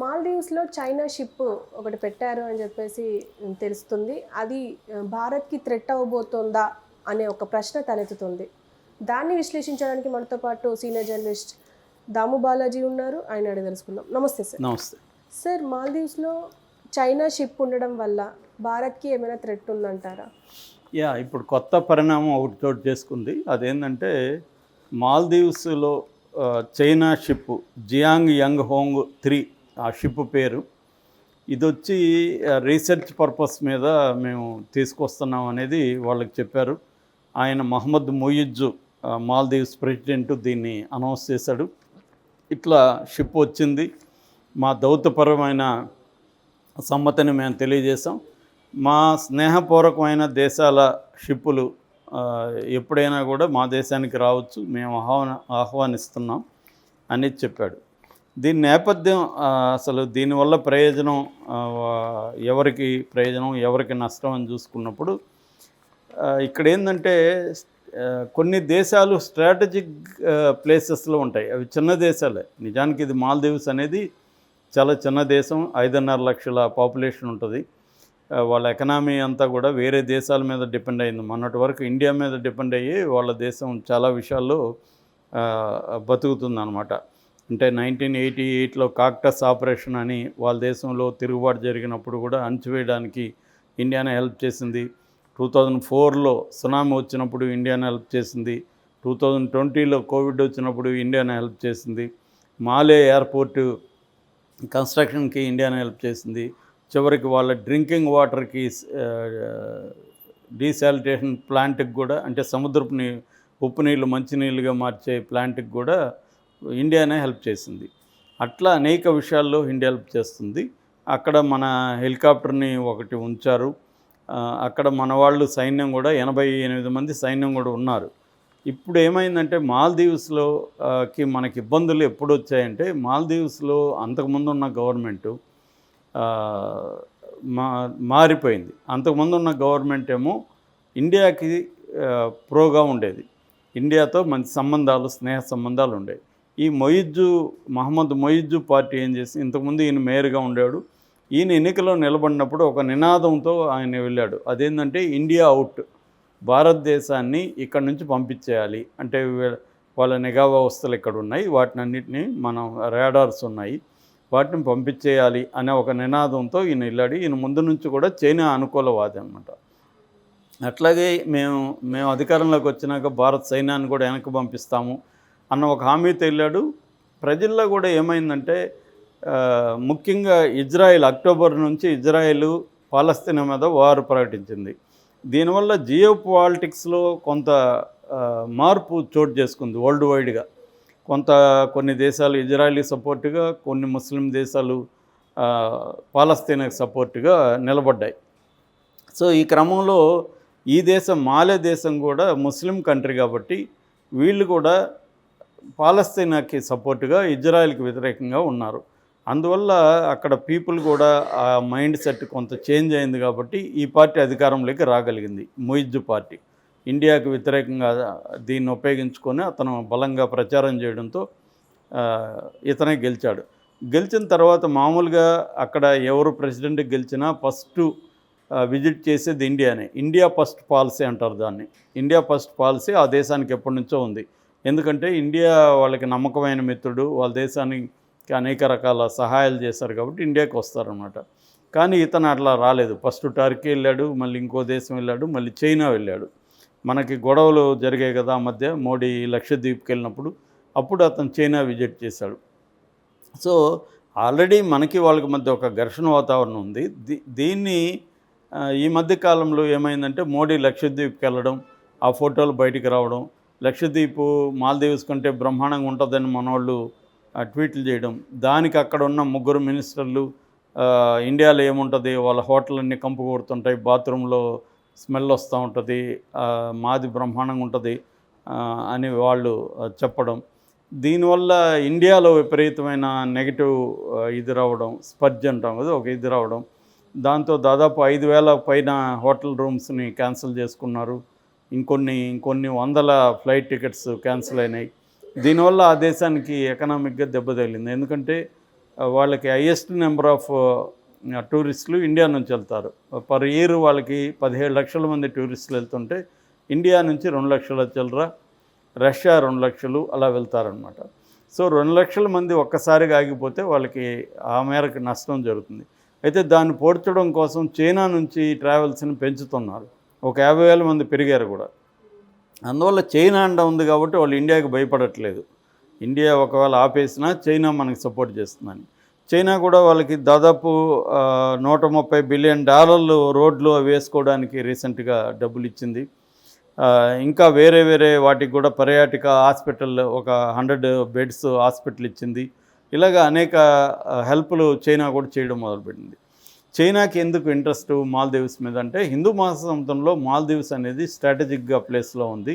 మాల్దీవ్స్లో China ship ఒకటి పెట్టారు అని చెప్పేసి తెలుస్తుంది. అది భారత్కి థ్రెట్ అవ్వబోతోందా అనే ఒక ప్రశ్న తలెత్తుతుంది. దాన్ని విశ్లేషించడానికి మనతో పాటు సీనియర్ జర్నలిస్ట్ దాము బాలాజీ ఉన్నారు. ఆయన అడిగి తెలుసుకుందాం. నమస్తే సార్. నమస్తే. సార్ మాల్దీవ్స్లో చైనా షిప్ ఉండడం వల్ల భారత్కి ఏమైనా థ్రెట్ ఉందంటారా? యా ఇప్పుడు కొత్త పరిణామం ఒకటి చోటు చేసుకుంది. అదేంటంటే మాల్దీవ్స్లో China ship Xiang Yang Hong three ఆ షిప్ పేరు. ఇది వచ్చి రీసెర్చ్ పర్పస్ మీద మేము తీసుకొస్తున్నాం అనేది వాళ్ళకి చెప్పారు. ఆయన మహమ్మద్ మొయిజ్జు మాల్దీవ్స్ ప్రెసిడెంట్ దీన్ని అనౌన్స్ చేశాడు. ఇట్లా షిప్ వచ్చింది. మా దౌత్యపరమైన సమ్మతిని మేము తెలియజేసాం మా స్నేహపూర్వకమైన దేశాల షిప్పులు ఎప్పుడైనా కూడా మా దేశానికి రావచ్చు. మేము ఆహ్వాన ఆహ్వానిస్తున్నాం అని చెప్పాడు. దీని నేపథ్యం అసలు దీనివల్ల ప్రయోజనం ఎవరికి ప్రయోజనం ఎవరికి నష్టం అని చూసుకున్నప్పుడు ఇక్కడ ఏంటంటే కొన్ని దేశాలు స్ట్రాటజిక్ ప్లేసెస్లో ఉంటాయి. అవి చిన్న దేశాలే. నిజానికి ఇది మాల్దీవ్స్ అనేది చాలా చిన్న దేశం. ఐదున్నర లక్షల పాపులేషన్ ఉంటుంది. వాళ్ళ ఎకనామీ అంతా కూడా వేరే దేశాల మీద డిపెండ్ అయింది. మొన్నటి వరకు ఇండియా మీద డిపెండ్ అయ్యి వాళ్ళ దేశం చాలా విషయాల్లో బతుకుతుందనమాట అంటే నైన్టీన్ ఎయిటీ ఎయిట్లో కాక్టస్ ఆపరేషన్ అని వాళ్ళ దేశంలో తిరుగుబాటు జరిగినప్పుడు కూడా అణచివేయడానికి ఇండియానే హెల్ప్ చేసింది. టూ థౌజండ్ ఫోర్లో సునామీ వచ్చినప్పుడు ఇండియానే హెల్ప్ చేసింది. టూ థౌజండ్ ట్వంటీలో కోవిడ్ వచ్చినప్పుడు ఇండియానే హెల్ప్ చేసింది. మాలే ఎయిర్పోర్టు కన్స్ట్రక్షన్కి ఇండియానే హెల్ప్ చేసింది. చివరికి వాళ్ళ డ్రింకింగ్ వాటర్కి డీసాలిటేషన్ ప్లాంట్కి కూడా అంటే సముద్రపు నీ ఉప్పు నీళ్ళు మంచినీళ్ళుగా మార్చే ప్లాంట్కి కూడా ఇండియానే హెల్ప్ చేసింది. అట్లా అనేక విషయాల్లో ఇండియా హెల్ప్ చేస్తుంది. అక్కడ మన హెలికాప్టర్ని ఒకటి ఉంచారు. అక్కడ మన వాళ్ళు సైన్యం కూడా ఎనభై ఎనిమిది మంది సైన్యం కూడా ఉన్నారు. ఇప్పుడు ఏమైందంటే మాల్దీవ్స్లోకి మనకి ఇబ్బందులు ఎప్పుడు వచ్చాయంటే మాల్దీవ్స్లో అంతకుముందు ఉన్న గవర్నమెంటు మా మారిపోయింది. అంతకుముందు ఉన్న గవర్నమెంట్ ఏమో ఇండియాకి ప్రోగా ఉండేది. ఇండియాతో మంచి సంబంధాలు స్నేహ సంబంధాలు ఉండేవి. ఈ మొయిజ్జు మహమ్మద్ మొయిజ్జు పార్టీ ఏం చేసి ఇంతకుముందు ఈయన మేయర్గా ఉండేవాడు. ఈయన ఎన్నికలో నిలబడినప్పుడు ఒక నినాదంతో ఆయన వెళ్ళాడు. అదేంటంటే ఇండియా అవుట్ భారతదేశాన్ని ఇక్కడ నుంచి పంపించేయాలి. అంటే వాళ్ళ నిఘా వ్యవస్థలు ఇక్కడ ఉన్నాయి. వాటిని అన్నిటినీ మనం రాడార్స్ ఉన్నాయి. వాటిని పంపించేయాలి అనే ఒక నినాదంతో ఈయన వెళ్ళాడు. ఈయన ముందు నుంచి కూడా చైనా అనుకూలవాది అనమాట అట్లాగే మేము మేము అధికారంలోకి వచ్చినాక భారత్ సైన్యాన్ని కూడా వెనక్కి పంపిస్తాము. అన్న ఒక హామీతో తేలాడు. ప్రజల్లో కూడా ఏమైందంటే ముఖ్యంగా ఇజ్రాయెల్ అక్టోబర్ నుంచి ఇజ్రాయెల్ పాలస్తీనా మీద వారు ప్రకటించింది. దీనివల్ల జియో పాలిటిక్స్లో కొంత మార్పు చోటు చేసుకుంది వరల్డ్ వైడ్గా. కొంత కొన్ని దేశాలు ఇజ్రాయలీ సపోర్టుగా కొన్ని ముస్లిం దేశాలు పాలస్తీన్కి సపోర్టుగా నిలబడ్డాయి. సో ఈ క్రమంలో ఈ దేశం మాలే దేశం కూడా ముస్లిం కంట్రీ కాబట్టి వీళ్ళు కూడా పాలస్తీనాకి సపోర్టుగా ఇజ్రాయెల్కి వ్యతిరేకంగా ఉన్నారు. అందువల్ల అక్కడ పీపుల్ కూడా ఆ మైండ్ సెట్ కొంత చేంజ్ అయింది కాబట్టి ఈ పార్టీ అధికారంలోకి రాగలిగింది. మొయిజ్జు పార్టీ. ఇండియాకు వ్యతిరేకంగా దీన్ని ఉపయోగించుకొని అతను బలంగా ప్రచారం చేయడంతో ఇతనే గెలిచాడు. గెలిచిన తర్వాత మామూలుగా అక్కడ ఎవరు ప్రెసిడెంట్ గెలిచినా ఫస్ట్ విజిట్ చేసేది ఇండియానే. ఇండియా ఫస్ట్ పాలసీ అంటారు దాన్ని. ఇండియా ఫస్ట్ పాలసీ ఆ దేశానికి ఎప్పటి నుంచో ఉంది. ఎందుకంటే ఇండియా వాళ్ళకి నమ్మకమైన మిత్రుడు వాళ్ళ దేశానికి అనేక రకాల సహాయాలు చేశారు కాబట్టి ఇండియాకి వస్తారనమాట కానీ ఇతను అట్లా రాలేదు. ఫస్ట్ టర్కీ వెళ్ళాడు మళ్ళీ ఇంకో దేశం వెళ్ళాడు మళ్ళీ చైనా వెళ్ళాడు. మనకి గొడవలు జరిగాయి కదా ఆ మధ్య మోడీ లక్షద్వీప్కి వెళ్ళినప్పుడు అప్పుడు అతను చైనా విజిట్ చేశాడు. సో ఆల్రెడీ మనకి వాళ్ళకి మధ్య ఒక ఘర్షణ వాతావరణం ఉంది. దీ దీన్ని ఈ మధ్య కాలంలో ఏమైందంటే మోడీ లక్షద్వీప్కి వెళ్ళడం ఆ ఫోటోలు బయటికి రావడం లక్షద్వీప్ మాల్దీవ్స్ కంటే బ్రహ్మాండంగా ఉంటుందని మనవాళ్ళు ట్వీట్లు చేయడం. దానికి అక్కడ ఉన్న ముగ్గురు మినిస్టర్లు ఇండియాలో ఏముంటుంది? వాళ్ళ హోటల్ అన్నీ కంపు కొడుతుంటాయి బాత్రూంలో స్మెల్ వస్తూ ఉంటుంది మాది బ్రహ్మాండంగా ఉంటుంది అని వాళ్ళు చెప్పడం. దీనివల్ల ఇండియాలో విపరీతమైన నెగిటివ్ ఇది రావడం స్పర్జ్ అంటాం కదా ఒక ఇది రావడం. దాంతో దాదాపు ఐదు వేల పైన హోటల్ రూమ్స్ని క్యాన్సిల్ చేసుకున్నారు. ఇంకొన్ని ఇంకొన్ని వందల ఫ్లైట్ టికెట్స్ క్యాన్సిల్ అయినాయి. దీనివల్ల ఆ దేశానికి ఎకనామిక్గా దెబ్బ తగిలింది. ఎందుకంటే వాళ్ళకి హయ్యెస్ట్ నెంబర్ ఆఫ్ టూరిస్టులు ఇండియా నుంచి వెళ్తారు. పర్ ఇయర్ వాళ్ళకి పదిహేడు లక్షల మంది టూరిస్టులు వెళ్తుంటే ఇండియా నుంచి రెండు లక్షల చిల్లర రష్యా రెండు లక్షలు అలా వెళ్తారనమాట సో రెండు లక్షల మంది ఒక్కసారిగా ఆగిపోతే వాళ్ళకి ఆ మేరకు నష్టం జరుగుతుంది. అయితే దాన్ని పోడ్చడం కోసం చైనా నుంచి ట్రావెల్స్ని పెంచుతున్నారు. ఒక యాభై వేల మంది పెరిగారు కూడా. అందువల్ల చైనా అండ ఉంది కాబట్టి వాళ్ళు ఇండియాకి భయపడట్లేదు. ఇండియా ఒకవేళ ఆపేసినా చైనా మనకి సపోర్ట్ చేస్తుందని. చైనా కూడా వాళ్ళకి దాదాపు నూట ముప్పై బిలియన్ డాలర్లు రోడ్లు అవి వేసుకోవడానికి రీసెంట్గా డబ్బులు ఇచ్చింది. ఇంకా వేరే వేరే వాటికి కూడా పర్యాటక హాస్పిటల్ ఒక హండ్రెడ్ బెడ్స్ హాస్పిటల్ ఇచ్చింది. ఇలాగ అనేక హెల్ప్లు చైనా కూడా చేయడం మొదలుపెట్టింది. చైనాకి ఎందుకు ఇంట్రెస్ట్ మాల్దీవ్స్ మీద అంటే హిందూ మహాసముద్రంలో మాల్దీవ్స్ అనేది స్ట్రాటజిక్గా ప్లేస్లో ఉంది.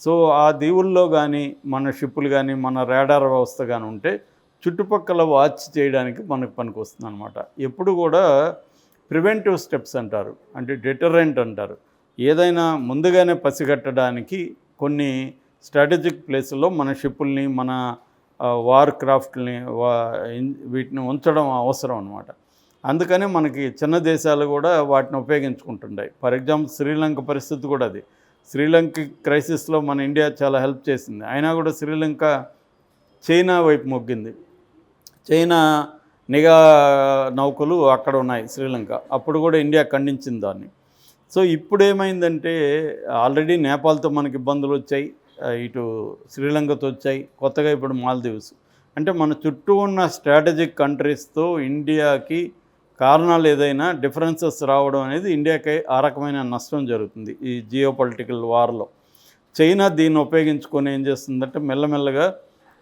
సో ఆ దీవుల్లో కానీ మన షిప్పులు కానీ మన రాడార్ వ్యవస్థ కానీ ఉంటే చుట్టుపక్కల వాచ్ చేయడానికి మనకు పనికి వస్తుంది అనమాట ఎప్పుడు కూడా ప్రివెంటివ్ స్టెప్స్ అంటారు. అంటే డిటరెంట్ అంటారు. ఏదైనా ముందుగానే పసిగట్టడానికి కొన్ని స్ట్రాటజిక్ ప్లేసుల్లో మన షిప్పుల్ని మన వార్ క్రాఫ్ట్ని వా వీటిని ఉంచడం అవసరం అనమాట అందుకనే మనకి చిన్న దేశాలు కూడా వాటిని ఉపయోగించుకుంటుంటాయి. ఫర్ ఎగ్జాంపుల్ శ్రీలంక పరిస్థితి కూడా అది. శ్రీలంక క్రైసిస్లో మన ఇండియా చాలా హెల్ప్ చేసింది. అయినా కూడా శ్రీలంక చైనా వైపు మొగ్గింది. చైనా నిఘా నౌకలు అక్కడ ఉన్నాయి శ్రీలంక. అప్పుడు కూడా ఇండియా ఖండించింది దాన్ని. సో ఇప్పుడు ఏమైందంటే ఆల్రెడీ నేపాల్తో మనకి ఇబ్బందులు వచ్చాయి. ఇటు శ్రీలంకతో వచ్చాయి. కొత్తగా ఇప్పుడు మాల్దీవ్స్. అంటే మన చుట్టూ ఉన్న స్ట్రాటజిక్ కంట్రీస్తో ఇండియాకి కారణాలు ఏదైనా డిఫరెన్సెస్ రావడం అనేది ఇండియాకి ఆ రకమైన నష్టం జరుగుతుంది ఈ జియో పొలిటికల్ వార్లో. చైనా దీన్ని ఉపయోగించుకొని ఏం చేస్తుందంటే మెల్లమెల్లగా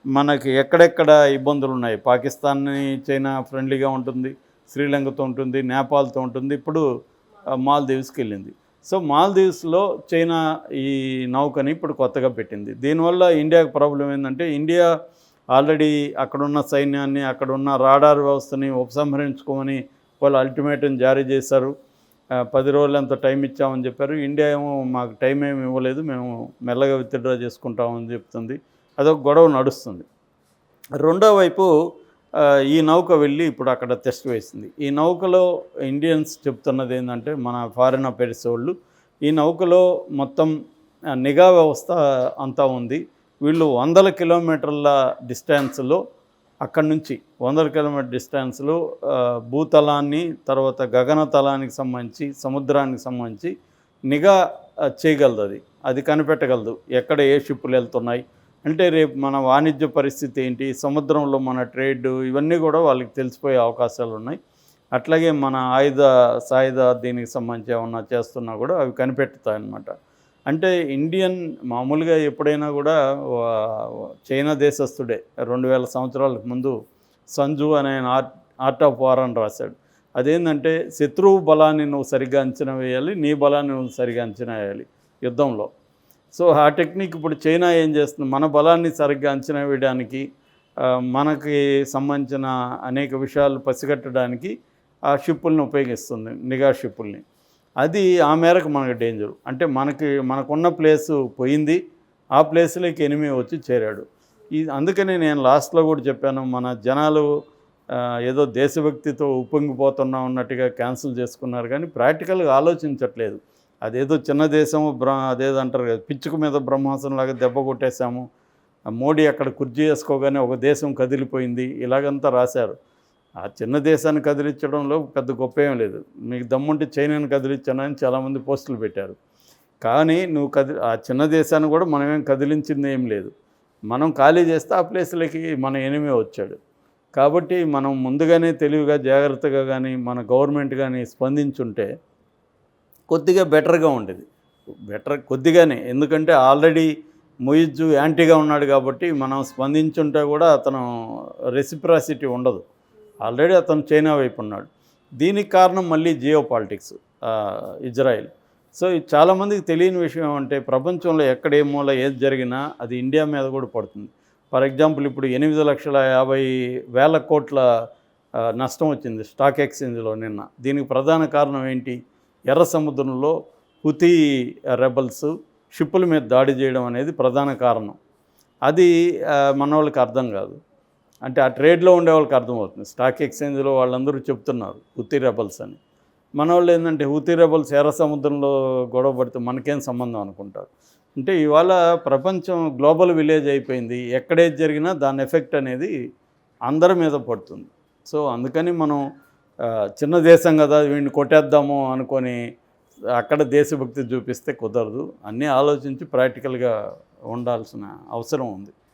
మనకి ఎక్కడెక్కడ ఇబ్బందులు ఉన్నాయి? పాకిస్తాన్ని చైనా ఫ్రెండ్లీగా ఉంటుంది శ్రీలంకతో ఉంటుంది నేపాల్తో ఉంటుంది ఇప్పుడు మాల్దీవ్స్కి వెళ్ళింది. సో మాల్దీవ్స్లో చైనా ఈ నౌకని ఇప్పుడు కొత్తగా పెట్టింది. దీనివల్ల ఇండియాకి ప్రాబ్లం ఏంటంటే ఇండియా ఆల్రెడీ అక్కడున్న సైన్యాన్ని అక్కడున్న రాడార్ వ్యవస్థని ఉపసంహరించుకోమని వాళ్ళు అల్టిమేటం జారీ చేశారు. పది రోజులు అంత టైం ఇచ్చామని చెప్పారు. ఇండియా ఏమో మాకు టైం ఏమి ఇవ్వలేదు. మేము మెల్లగా విత్డ్రా చేసుకుంటామని చెప్తుంది. అదొక గొడవ నడుస్తుంది. రెండో వైపు ఈ నౌక వెళ్ళి ఇప్పుడు అక్కడ టెస్ట్ వేసింది. ఈ నౌకలో ఇండియన్స్ చెప్తున్నది ఏంటంటే మన ఫారిన్ అఫైర్స్ వాళ్ళు ఈ నౌకలో మొత్తం నిఘా వ్యవస్థ అంతా ఉంది. వీళ్ళు వందల కిలోమీటర్ల డిస్టెన్స్లో అక్కడి నుంచి వందల కిలోమీటర్ డిస్టెన్స్లో భూతలాన్ని తర్వాత గగనతలానికి సంబంధించి సముద్రానికి సంబంధించి నిఘా చేయగలదు అది. అది కనిపెట్టగలదు. ఎక్కడ ఏ షిప్పులు వెళ్తున్నాయి. అంటే రేపు మన వాణిజ్య పరిస్థితి ఏంటి? సముద్రంలో మన ట్రేడ్ ఇవన్నీ కూడా వాళ్ళకి తెలిసిపోయే అవకాశాలు ఉన్నాయి. అట్లాగే మన ఆయుధ సాయుధ దీనికి సంబంధించి ఏమన్నా చేస్తున్నా కూడా అవి కనిపెట్టుతాయి అన్నమాట అంటే ఇండియన్ మామూలుగా ఎప్పుడైనా కూడా చైనా దేశస్థుడే. రెండు వేల సంవత్సరాలకు ముందు సంజు అనే ఆర్ట్ ఆర్ట్ ఆఫ్ వార్ అని రాశాడు. అదేంటంటే శత్రువు బలాన్ని నువ్వు సరిగ్గా అంచనా వేయాలి నీ బలాన్ని నువ్వు సరిగ్గా అంచనా వేయాలి యుద్ధంలో. సో ఆ టెక్నిక్ ఇప్పుడు చైనా ఏం చేస్తుంది? మన బలాన్ని సరిగ్గా అంచనా వేయడానికి మనకి సంబంధించిన అనేక విషయాలు పసిగట్టడానికి ఆ షిప్పుల్ని ఉపయోగిస్తుంది నిఘా షిప్పుల్ని. అది ఆ మేరకు మనకు డేంజర్ అంటే మనకి మనకున్న ప్లేసు పోయింది ఆ ప్లేస్లోకి ఎనిమి వచ్చి చేరాడు. ఈ అందుకనే నేను లాస్ట్లో కూడా చెప్పాను మన జనాలు ఏదో దేశభక్తితో ఉప్పొంగిపోతున్నా ఉన్నట్టుగా క్యాన్సిల్ చేసుకున్నారు కానీ ప్రాక్టికల్గా ఆలోచించట్లేదు. అదేదో చిన్న దేశము బ్ర అదేదో అంటారు కదా పిచ్చుకు మీద బ్రహ్మాసంలాగా దెబ్బ కొట్టేశాము. మోడీ అక్కడ కుర్చీ వేసుకోగానే ఒక దేశం కదిలిపోయింది ఇలాగంతా రాశారు. ఆ చిన్న దేశాన్ని కదిలించడంలో పెద్ద గొప్ప ఏం లేదు. మీకు దమ్ముంటే చైనాని కదిలించానని చాలామంది పోస్టులు పెట్టారు. కానీ నువ్వు కది ఆ చిన్న దేశాన్ని కూడా మనమేం కదిలించింది ఏం లేదు. మనం ఖాళీ చేస్తే ఆ ప్లేస్లకి మన ఎనిమే వచ్చాడు. కాబట్టి మనం ముందుగానే తెలివిగా జాగ్రత్తగా కానీ మన గవర్నమెంట్ కానీ స్పందించుంటే కొద్దిగా బెటర్గా ఉండేది. బెటర్ కొద్దిగానే. ఎందుకంటే ఆల్రెడీ ముయిజ్జు యాంటీగా ఉన్నాడు కాబట్టి మనం స్పందించుంటే కూడా అతను రెసిప్రాసిటీ ఉండదు. ఆల్రెడీ అతను చైనా వైపు ఉన్నాడు. దీనికి కారణం మళ్ళీ జియో పాలిటిక్స్ ఇజ్రాయిల్. సో చాలామందికి తెలియని విషయం ఏమంటే ప్రపంచంలో ఎక్కడ ఏ మూల ఏది జరిగినా అది ఇండియా మీద కూడా పడుతుంది. ఫర్ ఎగ్జాంపుల్ ఇప్పుడు ఎనిమిది లక్షల యాభై వేల కోట్ల నష్టం వచ్చింది స్టాక్ ఎక్స్చేంజ్లో నిన్న. దీనికి ప్రధాన కారణం ఏంటి? ఎర్ర సముద్రంలో హుతీ రెబల్స్ షిప్పుల మీద దాడి చేయడం అనేది ప్రధాన కారణం. అది మన వాళ్ళకి అర్థం కాదు. అంటే ఆ ట్రేడ్లో ఉండే వాళ్ళకి అర్థమవుతుంది. స్టాక్ ఎక్స్చేంజ్లో వాళ్ళందరూ చెప్తున్నారు హుతీ రెబల్స్ అని. మన వాళ్ళు ఏంటంటే హుతీ రెబల్స్ ఎర్ర సముద్రంలో గొడవ పడితే మనకేం సంబంధం అనుకుంటారు. అంటే ఇవాళ ప్రపంచం గ్లోబల్ విలేజ్ అయిపోయింది ఎక్కడేది జరిగినా దాని ఎఫెక్ట్ అనేది అందరి మీద పడుతుంది. సో అందుకని మనం చిన్న దేశం కదా వీడిని కొట్టేద్దాము అనుకొని అక్కడ దేశభక్తి చూపిస్తే కుదరదు. అన్నీ ఆలోచించి ప్రాక్టికల్గా ఉండాల్సిన అవసరం ఉంది.